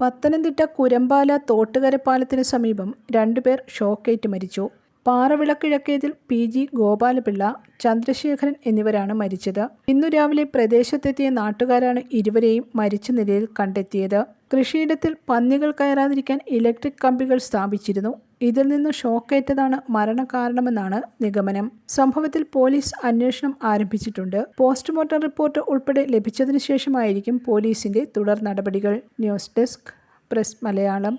പത്തനംതിട്ട കുരമ്പാല തോട്ടുകര പാലത്തിന് സമീപം രണ്ടുപേർ ഷോക്കേറ്റ് മരിച്ചു. പാറവിളക്കിഴക്കേതിൽ പി ജി ഗോപാലപിള്ള ചന്ദ്രശേഖരൻ എന്നിവരാണ് മരിച്ചത്. ഇന്നു രാവിലെ പ്രദേശത്തെത്തിയ നാട്ടുകാരാണ് ഇരുവരെയും മരിച്ച നിലയിൽ കണ്ടെത്തിയത്. കൃഷിയിടത്തിൽ പന്നികൾ കയറാതിരിക്കാൻ ഇലക്ട്രിക് കമ്പികൾ സ്ഥാപിച്ചിരുന്നു. ഇതിൽ നിന്ന് ഷോക്കേറ്റതാണ് മരണകാരണമെന്നാണ് നിഗമനം. സംഭവത്തിൽ പോലീസ് അന്വേഷണം ആരംഭിച്ചിട്ടുണ്ട്. പോസ്റ്റ്മോർട്ടം റിപ്പോർട്ട് ഉൾപ്പെടെ ലഭിച്ചതിനു ശേഷമായിരിക്കും പോലീസിന്റെ തുടർ നടപടികൾ. News desk press Malayalam.